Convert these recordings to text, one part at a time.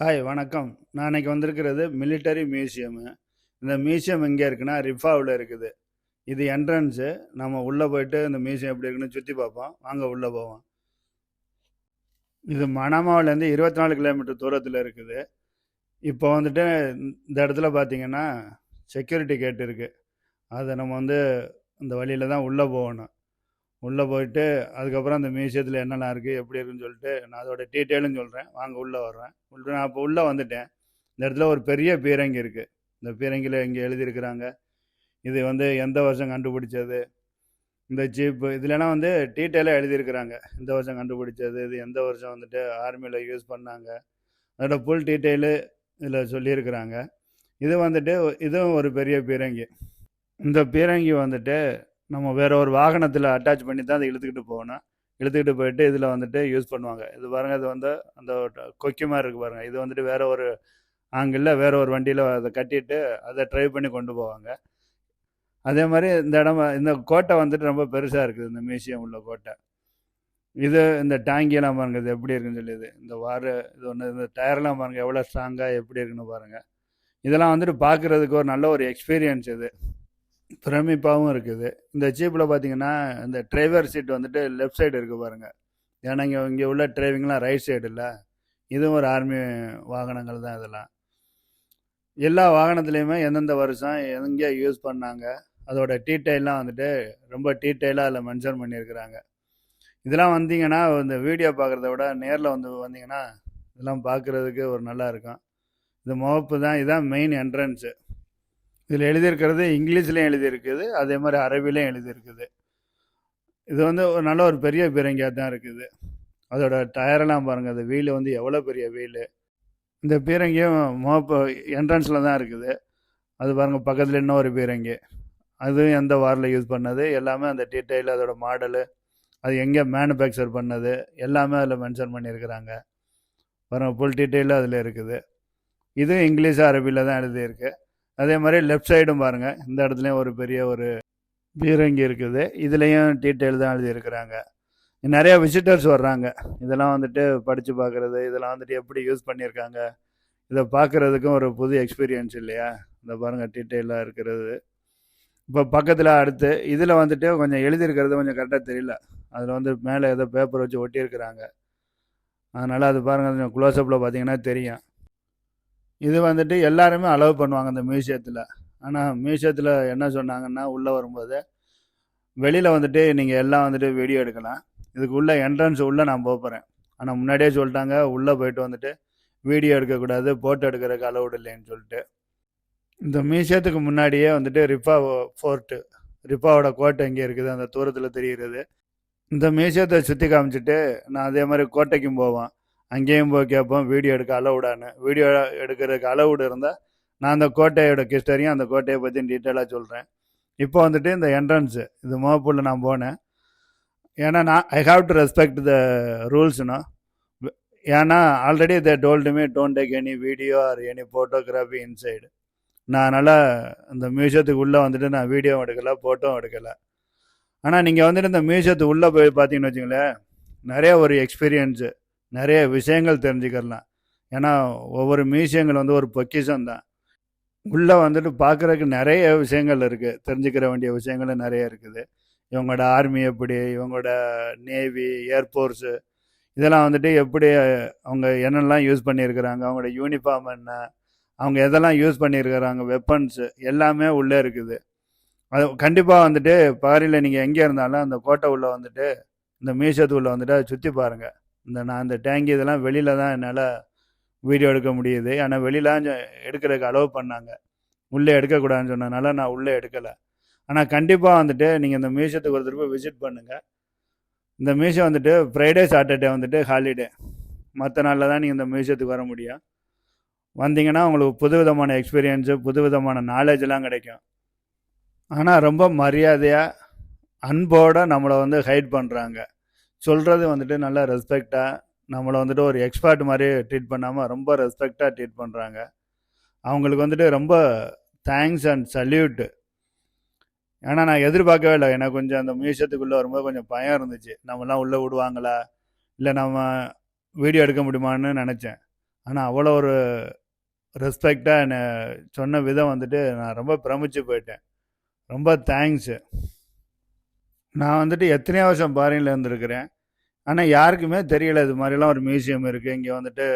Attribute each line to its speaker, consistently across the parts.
Speaker 1: Hi வணக்கம். நான் இன்றைக்கி வந்திருக்கிறது மிலிட்டரி மியூசியமு இந்த மியூசியம் எங்கே இருக்குன்னா ரிஃபாவில் இருக்குது. இது என்ட்ரன்ஸு நம்ம உள்ளே போயிட்டு இந்த மியூசியம் எப்படி இருக்குன்னு சுற்றி பார்ப்போம். வாங்க உள்ளே போவோம். இது மணமாவிலேருந்து இருபத்தி நாலு கிலோமீட்டர் தூரத்தில் இருக்குது. இப்போ வந்துட்டு இந்த இடத்துல பார்த்தீங்கன்னா செக்யூரிட்டி கேட் இருக்குது அதை நம்ம வந்து இந்த வழியில் தான் உள்ளே போகணும். உள்ளே போயிட்டு அதுக்கப்புறம் அந்த மியூசியத்தில் என்னெல்லாம் இருக்குது எப்படி இருக்குன்னு சொல்லிட்டு நான் அதோட டீட்டெயிலும் சொல்கிறேன். வாங்க உள்ளே வர்றேன். உள்ள நான் அப்போ உள்ளே வந்துட்டேன். இந்த இடத்துல ஒரு பெரிய பீரங்கி இருக்குது. இந்த பீரங்கியில் இங்கே எழுதியிருக்கிறாங்க. இது வந்து எந்த வருஷம் கண்டுபிடிச்சது? இந்த ஜீப்பு இதுலலாம் வந்து டீட்டெயிலாக எழுதியிருக்கிறாங்க. இந்த வருஷம் கண்டுபிடிச்சது இது எந்த வருஷம் வந்துட்டு ஆர்மியில் யூஸ் பண்ணாங்க? அதோட ஃபுல் டீட்டெயிலு இதில் சொல்லியிருக்கிறாங்க. இது வந்துட்டு இதுவும் ஒரு பெரிய பீரங்கி. இந்த பீரங்கி வந்துட்டு நம்ம வேற ஒரு வாகனத்தில் அட்டாச் பண்ணி தான் அதை இழுத்துக்கிட்டு போகணும். இழுத்துக்கிட்டு போயிட்டு இதில் வந்துட்டு யூஸ் பண்ணுவாங்க. இது பாருங்க இது வந்து அந்த கொக்கி மாதிரி இருக்குது பாருங்கள் இது வந்துட்டு வேற ஒரு ஆங்கிளில் வேற ஒரு வண்டியில் அதை கட்டிட்டு அதை ட்ரைவ் பண்ணி கொண்டு போவாங்க. அதே மாதிரி இந்த இடம் இந்த கோட்டை வந்துட்டு ரொம்ப பெருசாக இருக்குது. இந்த மியூசியம் உள்ள கோட்டை. இது இந்த டேங்கியெல்லாம் பாருங்க இது எப்படி இருக்குன்னு சொல்லி இது இந்த வாரு இது ஒன்று இந்த டயர்லாம் பாருங்கள் எவ்வளோ ஸ்ட்ராங்காக எப்படி இருக்குன்னு பாருங்கள் இதெல்லாம் வந்துட்டு பார்க்குறதுக்கு ஒரு நல்ல ஒரு எக்ஸ்பீரியன்ஸ் இது. பிரமிப்பாகவும் இருக்குது. இந்த ஜீப்பில் பார்த்தீங்கன்னா இந்த டிரைவர் சீட் வந்துட்டு லெஃப்ட் சைடு இருக்குது பாருங்கள் ஏன்னா இங்கே இங்கே உள்ள டிரைவிங்லாம் ரைட் சைடு இல்லை இதுவும் ஒரு ஆர்மி வாகனங்கள் தான் இதெல்லாம். எல்லா வாகனத்துலேயுமே எந்தெந்த வருஷம் எங்கே யூஸ் பண்ணாங்க அதோட டீட்டெயிலாம் வந்துட்டு ரொம்ப டீட்டெயிலாக அதில் மென்ஷன் பண்ணியிருக்கிறாங்க. இதெல்லாம் வந்தீங்கன்னா இந்த வீடியோ பார்க்குறத விட நேரில் வந்து வந்தீங்கன்னா இதெல்லாம் பார்க்குறதுக்கு ஒரு நல்லா இருக்கும். இது முகப்பு தான் இதுதான் மெயின் என்ட்ரன்ஸு இதில் எழுதியிருக்கிறது இங்கிலீஷ்லேயும் எழுதியிருக்குது அதே மாதிரி அரபிலையும் எழுதியிருக்குது. இது வந்து ஒரு நல்ல ஒரு பெரிய பீரங்கியாக தான் இருக்குது. அதோட டயரெல்லாம் பாருங்கள் அந்த வீல் வந்து எவ்வளோ பெரிய வீல் இந்த பீரங்கியும் மோப்ப என்ட்ரன்ஸில் தான் இருக்குது. அது பாருங்கள் பக்கத்தில் இன்னொரு பீரங்கி. அதுவும் எந்த வாரில் யூஸ் பண்ணது எல்லாமே அந்த டீட்டெயில் அதோட மாடலு அது எங்கே மேனுஃபேக்சர் பண்ணது எல்லாமே அதில் மென்ஷன் பண்ணியிருக்கிறாங்க. பாருங்கள் ஃபுல் டீட்டெயிலும் அதில் இருக்குது. இதுவும் இங்கிலீஷ் அரபியில் தான் எழுதியிருக்கு. அதே மாதிரி லெஃப்ட் சைடும் பாருங்கள் இந்த இடத்துலையும் ஒரு பெரிய ஒரு பீரங்கி இருக்குது. இதுலேயும் டீட்டெயில் தான் எழுதியிருக்கிறாங்க. நிறையா விசிட்டர்ஸ் வர்றாங்க. இதெல்லாம் வந்துட்டு படித்து பார்க்குறது இதெல்லாம் வந்துட்டு எப்படி யூஸ் பண்ணியிருக்காங்க. இதை பார்க்குறதுக்கும் ஒரு புது எக்ஸ்பீரியன்ஸ் இல்லையா? இந்த பாருங்கள் டீட்டெயிலாக இருக்கிறது. இப்போ பக்கத்தில் அடுத்து இதில் வந்துட்டு கொஞ்சம் எழுதியிருக்கிறது கொஞ்சம் கரெக்டாக தெரியல. அதில் வந்து மேலே ஏதோ பேப்பர் வச்சு ஒட்டியிருக்கிறாங்க. அதனால் அது பாருங்கள் கொஞ்சம் க்ளோஸ்அப்பில் பார்த்தீங்கன்னா தெரியும். இது வந்துட்டு எல்லாருமே அலோவ் பண்ணுவாங்க அந்த மியூசியத்தில் ஆனால் மியூசியத்தில் என்ன சொன்னாங்கன்னா உள்ளே வரும்போது வெளியில் வந்துட்டு நீங்கள் எல்லாம் வந்துட்டு வீடியோ எடுக்கலாம். இதுக்கு உள்ள என்ட்ரன்ஸ் உள்ளே நான் போகிறேன் ஆனால் முன்னாடியே சொல்லிட்டாங்க உள்ளே போயிட்டு வந்துட்டு வீடியோ எடுக்கக்கூடாது ஃபோட்டோ எடுக்கிறதுக்கு அலௌடு இல்லைன்னு சொல்லிட்டு. இந்த மியூசியத்துக்கு முன்னாடியே வந்துட்டு ரிப்பா ஃபோர்ட்டு ரிப்பாவோட கோட்டை எங்கே இருக்குது அந்த தூரத்தில் தெரிகிறது. இந்த மியூசியத்தை சுற்றி காமிச்சிட்டு நான் அதே மாதிரி கோட்டைக்கும் போவேன். அங்கேயும் போய் கேட்போம் வீடியோ எடுக்க அலவுடான்னு வீடியோ எடுக்கிறதுக்கு அலவுடு இருந்தால் நான் அந்த கோட்டையோட கிஸ்டரியும் அந்த கோட்டையை பற்றி டீட்டெயிலாக சொல்கிறேன் இப்போ வந்துட்டு இந்த என்ட்ரன்ஸு இது மோப்பூரில் நான் போனேன். ஏன்னா நான் I have to respect the ரூல்ஸ்னா ஏன்னா already they told me don't take any video or any photography inside நான் அதனால் இந்த மியூசியத்துக்கு உள்ளே வந்துட்டு நான் வீடியோவும் எடுக்கலை ஃபோட்டோவும் எடுக்கலை. ஆனால் நீங்கள் வந்துட்டு இந்த மியூசியத்துக்கு உள்ளே போய் பார்த்தீங்கன்னு வச்சுங்களேன் நிறைய ஒரு எக்ஸ்பீரியன்ஸு நிறைய விஷயங்கள் தெரிஞ்சுக்கலாம் ஏன்னா ஒவ்வொரு மியூசியங்கள் வந்து ஒரு பொக்கிஷம் தான். உள்ளே வந்துட்டு பார்க்குறதுக்கு நிறைய விஷயங்கள் இருக்குது தெரிஞ்சுக்கிற வேண்டிய விஷயங்களும் நிறைய இருக்குது. இவங்களோட ஆர்மி எப்படி இவங்களோட நேவி ஏர்ஃபோர்ஸு இதெல்லாம் வந்துட்டு எப்படி அவங்க என்னெல்லாம் யூஸ் பண்ணியிருக்கிறாங்க அவங்களோட யூனிஃபார்ம் என்ன அவங்க எதெல்லாம் யூஸ் பண்ணியிருக்கிறாங்க வெப்பன்ஸு எல்லாமே உள்ளே இருக்குது. அது கண்டிப்பாக வந்துட்டு பாரியில் நீங்கள் எங்கே இருந்தாலும் அந்த கோட்டை உள்ளே வந்துட்டு இந்த மியூசியத்துக்குள்ளே வந்துட்டு அதை சுற்றி பாருங்கள் இந்த நான் இந்த டேங்கி இதெல்லாம் வெளியில் தான் என்னால் வீடியோ எடுக்க முடியுது. ஆனால் வெளியெலாம் எடுக்கிறதுக்கு அலோவ் பண்ணாங்க. உள்ளே எடுக்கக்கூடாதுன்னு சொன்னதுனால நான் உள்ளே எடுக்கலை. ஆனால் கண்டிப்பாக வந்துட்டு நீங்கள் இந்த மியூசியத்துக்கு ஒரு திருப்பி விசிட் பண்ணுங்கள் இந்த மியூசியம் வந்துட்டு ஃப்ரைடே சாட்டர்டே வந்துட்டு ஹாலிடே மற்ற நாளில் தான் நீங்கள் இந்த மியூசியத்துக்கு வர முடியும். வந்தீங்கன்னா உங்களுக்கு புது விதமான எக்ஸ்பீரியன்ஸு புது விதமான நாலேஜெலாம் கிடைக்கும். ஆனால் ரொம்ப மரியாதையாக அன்போடு நம்மளை வந்து ஹைட் பண்ணுறாங்க சொல்கிறது வந்துட்டு நல்லா ரெஸ்பெக்டாக நம்மளை வந்துட்டு ஒரு எக்ஸ்பர்ட் மாதிரி ட்ரீட் பண்ணாமல் ரொம்ப ரெஸ்பெக்டாக ட்ரீட் பண்ணுறாங்க அவங்களுக்கு வந்துட்டு ரொம்ப தேங்க்ஸ் அண்ட் சல்யூட்டு ஏன்னா நான் எதிர்பார்க்கவே இல்லை. எனக்கு கொஞ்சம் அந்த மியூசியத்துக்குள்ளே வரும்போது கொஞ்சம் பயம் இருந்துச்சு. நம்மலாம் உள்ளே விடுவாங்களா? இல்லை நம்ம வீடியோ எடுக்க முடியுமான்னு நினச்சேன். ஆனால் அவ்வளோ ஒரு ரெஸ்பெக்டாக என்னை சொன்ன விதம் வந்துட்டு நான் ரொம்ப பிரமிச்சு போயிட்டேன். ரொம்ப தேங்க்ஸு நான் வந்துட்டு எத்தனையோ வருஷம் பாரின்ல இருந்திருக்கிறேன். ஆனால் யாருக்குமே தெரியல இது மாதிரிலாம் ஒரு மியூசியம் இருக்குது இங்கே வந்துட்டு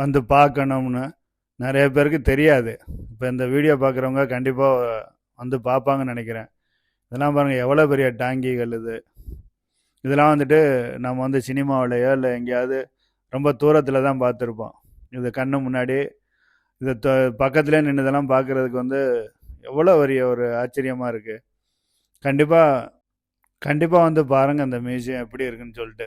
Speaker 1: வந்து பார்க்கணும்னு. நிறைய பேருக்கு தெரியாது. இப்போ இந்த வீடியோ பார்க்குறவங்க கண்டிப்பாக வந்து பார்ப்பாங்கன்னு நினைக்கிறேன். இதெல்லாம் பாருங்கள் எவ்வளோ பெரிய டாங்கிகள் இது. இதெல்லாம் வந்துட்டு நம்ம வந்து சினிமாவிலையோ இல்லை எங்கேயாவது ரொம்ப தூரத்தில் தான் பார்த்துருப்போம். இது கண்ணு முன்னாடி இது பக்கத்துலேயே நின்று இதெல்லாம் பார்க்குறதுக்கு வந்து எவ்வளோ பெரிய ஒரு ஆச்சரியமாக இருக்குது கண்டிப்பாக கண்டிப்பாக வந்து பாருங்கள் அந்த மியூசியம் எப்படி இருக்குன்னு சொல்லிட்டு.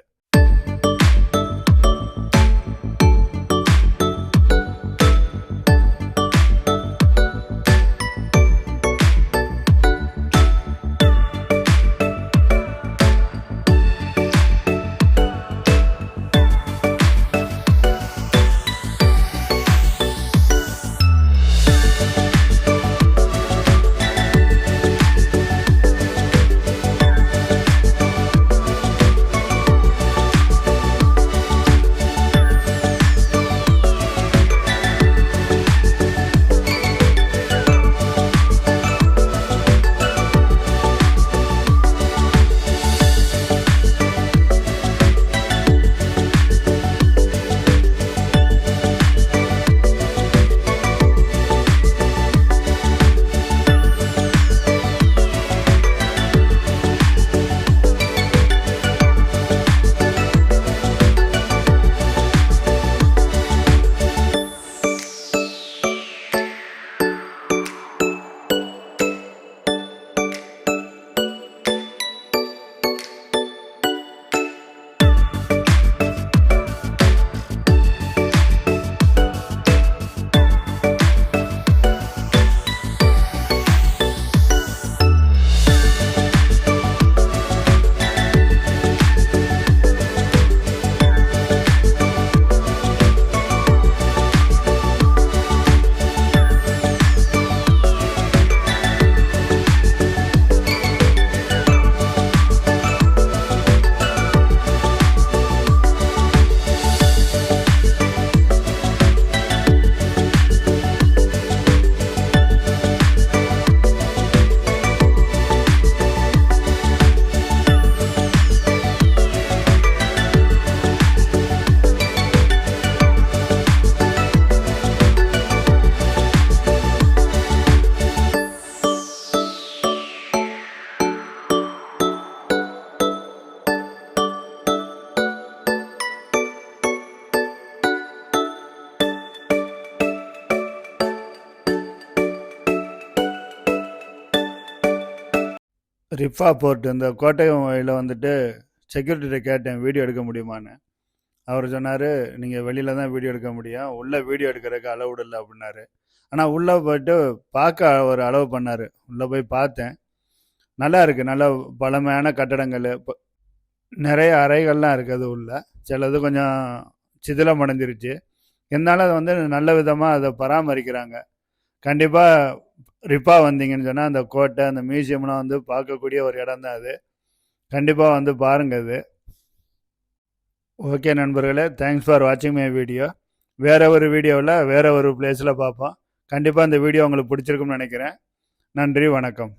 Speaker 1: ரிஃபா போர்ட் இந்த கோட்டயம் வழியில் வந்துட்டு செக்யூரிட்டிகிட்ட கேட்டேன் வீடியோ எடுக்க முடியுமான்னு? அவர் சொன்னார் நீங்கள் வெளியில் தான் வீடியோ எடுக்க முடியும். உள்ளே வீடியோ எடுக்கிறதுக்கு அலவுட் இல்லை அப்படின்னாரு. ஆனால் உள்ளே போயிட்டு பார்க்க ஒரு அளவு பண்ணார். உள்ளே போய் பார்த்தேன். நல்லா இருக்குது நல்ல பழமையான கட்டடங்கள். இப்போ நிறைய அறைகள்லாம் இருக்குது உள்ள. சிலது கொஞ்சம் சிதிலம் அடைஞ்சிருச்சு இருந்தாலும் அது வந்து நல்ல விதமாக அதை பராமரிக்கிறாங்க. கண்டிப்பாக ரிப்பா வந்தீங்கன்னு சொன்னால் அந்த கோட்டை அந்த மியூசியம்லாம் வந்து பார்க்கக்கூடிய ஒரு இடம் தான் அது. கண்டிப்பாக வந்து பாருங்கள் அது. ஓகே நண்பர்களே தேங்க்ஸ் ஃபார் வாட்சிங் மை வீடியோ வேறு ஒரு வீடியோவில் வேறு ஒரு பிளேஸில் பார்ப்போம். கண்டிப்பாக இந்த வீடியோ உங்களுக்கு பிடிச்சிருக்கும்னு நினைக்கிறேன். நன்றி வணக்கம்.